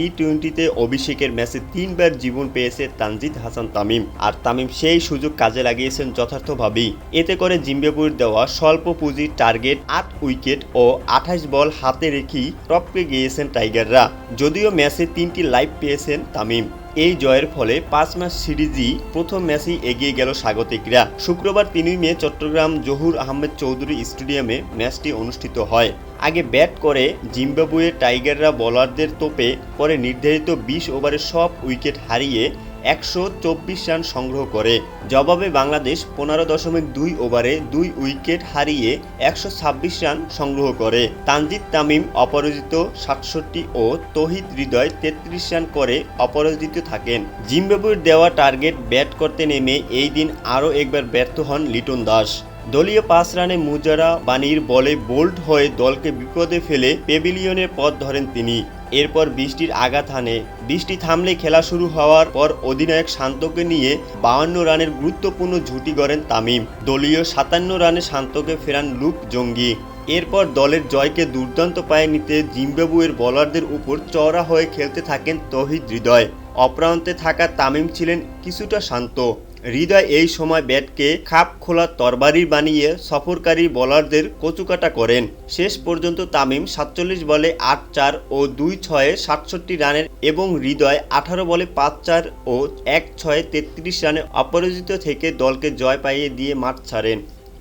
টি টোয়েন্টিতে অভিষেকের ম্যাচে তিনবার জীবন পেয়েছে তানজিদ হাসান তামিম। আর তামিম সেই সুযোগ কাজে লাগিয়েছেন যথার্থভাবেই। এতে করে জিম্বাবুয়ের দেওয়া স্বল্প পুঁজির টার্গেট আট উইকেট ও আঠাশ বল হাতে রেখেই টপকে গিয়েছেন টাইগাররা। যদিও ম্যাচে তিনটি লাইভ পেয়েছেন তামিম। এই জয়ের ফলে পাঁচ ম্যাচ সিরিজই প্রথম ম্যাচেই এগিয়ে গেল স্বাগতিকরা। শুক্রবার তিনই মে চট্টগ্রাম জহুর আহমেদ চৌধুরী স্টেডিয়ামে ম্যাচটি অনুষ্ঠিত হয়। আগে ব্যাট করে জিম্বাবুয়ে টাইগাররা বোলারদের তোপে পরে নির্ধারিত বিশ ওভারে সব উইকেট হারিয়ে একশো চব্বিশ রান সংগ্রহ করে। জবাবে বাংলাদেশ পনেরো দশমিক দুই ওভারে দুই উইকেট হারিয়ে একশো ছাব্বিশ রান সংগ্রহ করে। তানজিদ তামিম অপরাজিত সাতষট্টি ও তহিদ হৃদয় তেত্রিশ রান করে অপরাজিত থাকেন। জিম্বাবুয়ের দেওয়া টার্গেট ব্যাট করতে নেমে এই দিন আরও একবার ব্যর্থ হন লিটন দাস। দলীয় পাঁচ রানে মুজারা বানির বলে বোল্ড হয়ে দলকে বিপদে ফেলে পেভিলিয়নের পথ ধরেন তিনি। এরপর বৃষ্টির আঘাত হানে। বৃষ্টি থামলে খেলা শুরু হওয়ার পর অধিনায়ক শান্তকে নিয়ে বাউন্ন রানের গুরুত্বপূর্ণ ঝুঁটি গড়েন তামিম। দলীয় সাতান্ন রানে শান্তকে ফেরান লুক জঙ্গি। এরপর দলের জয়কে দুর্দান্ত পায়ে নিতে জিম্বাবুয়ের বোলারদের উপর চওড়া হয়ে খেলতে থাকেন তহিদ হৃদয়। অপ্রান্তে থাকা তামিম ছিলেন কিছুটা শান্ত। হৃদয় এই সময় ব্যাটকে খাপ খোলা তরবারি বানিয়ে সফরকারী বোলারদের কচুকাটা করেন। শেষ পর্যন্ত তামিম সাতচল্লিশ বলে আট চার ও দুই ছয়ে সাতষট্টি রানের এবং হৃদয় আঠারো বলে পাঁচ চার ও এক ছয়ে তেত্রিশ রানে অপরাজিত থেকে দলকে জয় পাইয়ে দিয়ে মাঠ ছাড়েন।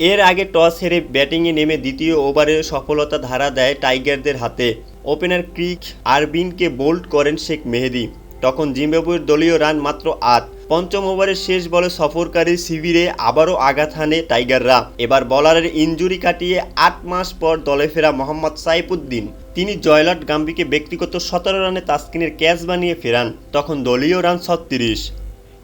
এর আগে টস হেরে ব্যাটিংয়ে নেমে দ্বিতীয় ওভারে সফলতা ধারা দেয় টাইগারদের হাতে। ওপেনার ক্রিক আরবিনকে বোল্ড করেন শেখ মেহেদি। তখন জিম্বাবুয়ের দলীয় রান মাত্র আট। পঞ্চম ওভারের শেষ বলে সফরকারী শিবিরে আবারও আঘাত হানে টাইগাররা। এবার বলারের ইঞ্জুরি কাটিয়ে আট মাস পর দলে ফেরা মোহাম্মদ সাইফুদ্দিন। তিনি জয়লাট গাম্বিকে ব্যক্তিগত সতেরো রানে তাস্কিনের ক্যাচ বানিয়ে ফেরান। তখন দলীয় রান ছত্রিশ।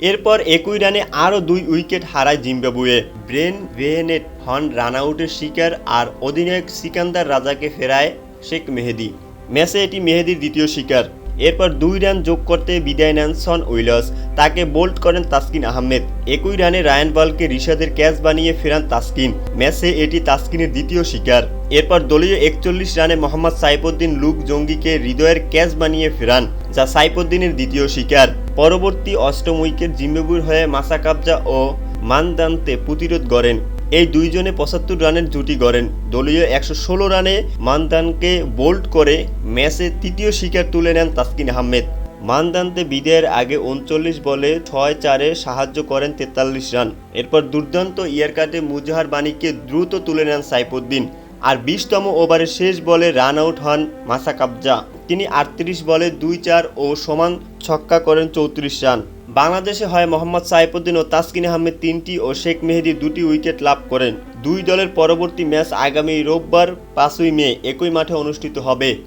এরপর একই রানে আরও দুই উইকেট হারায় জিম্বাবুয়ে। ব্রেন ভেহেনেট হন রান আউটের শিকার আর অধিনায়ক সিকান্দার রাজাকে ফেরায় শেখ মেহেদি। ম্যাচে এটি মেহেদির দ্বিতীয় শিকার। এরপর দুই রান যোগ করতে বিদায় নেন সন উইলার্স। তাকে বোল্ড করেন তাসকিন আহমেদ। একই রানে রায়ান বলকে রিশাদের ক্যাচ বানিয়ে ফেরান তাসকিন। ম্যাচে এটি তাসকিনের দ্বিতীয় শিকার। এরপর দলীয় একচল্লিশ রানে মোহাম্মদ সাইফুদ্দিন লুক জঙ্গিকে হৃদয়ের ক্যাচ বানিয়ে ফেরান, যা সাইফুদ্দিনের দ্বিতীয় শিকার। পরবর্তী অষ্টম উইকেট জিম্বাবুর হয়ে মাসা কাবজা ও মানদান্তে প্রতিরোধ গড়েন। এই দুইজনে পঁচাত্তর রানের জুটি গড়েন। দলীয় একশো ষোলো রানে মানদানকে বোল্ড করে ম্যাচে তৃতীয় শিকার তুলে নেন তাসকিন আহমেদ। মানদান্তে বিদায়ের আগে উনচল্লিশ বলে ছয় চারে সাহায্য করেন তেতাল্লিশ রান। এরপর দুর্দান্ত ইয়ারকাটে মুজাহার বাণীকে দ্রুত তুলে নেন সাইফুদ্দিন। আর বিশতম ওভারের শেষ বলে রান আউট হন মাসা কাবজা তিনি আটত্রিশ বলে দুই চার ও সমান ছক্কা করেন চৌত্রিশ রান। বাংলাদেশে হয় মোহাম্মদ সাইফুদ্দিন ও তাসকিন আহমেদ তিনটি ও শেখ মেহেদি দুটি উইকেট লাভ করেন। দুই দলের পরবর্তী ম্যাচ আগামী রোববার পাঁচই মে, একই মাঠে অনুষ্ঠিত হবে।